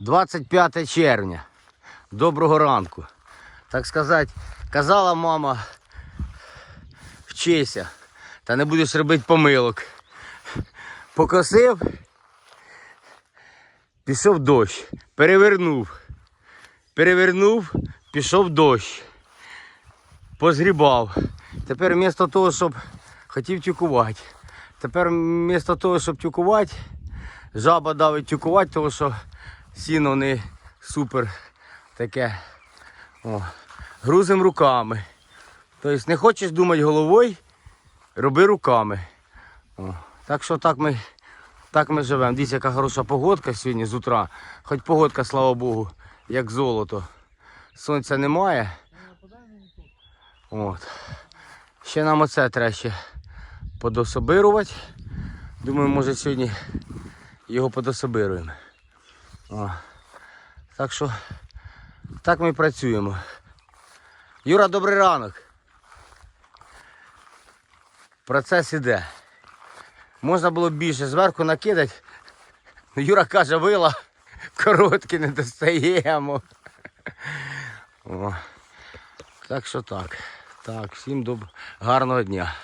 25 червня. Доброго ранку. Так сказати, казала мама, вчися, та не будеш робити помилок. Покосив, пішов дощ, перевернув. Перевернув, пішов дощ. Позгрібав. Тепер вмісто того, щоб хотів тюкувати. Тепер вмісто того, щоб тюкувати, жаба давить тюкувати, тому що сіно не супер таке. О, грузим руками. Тобто не хочеш думати головою, роби руками. О, так що так ми, так ми живемо. Дивіться, яка хороша погодка сьогодні з утра. Хоч погодка, слава Богу, як золото. Сонця немає. От. Ще нам оце треба ще подособирувати. Думаю, може сьогодні його подособируємо. О. Так що так ми працюємо. Юра, добрий ранок. Процес іде. Можна було більше зверху накидати. Юра каже, вила короткі не достаємо. О. Так що так. Так, всім доб... гарного дня.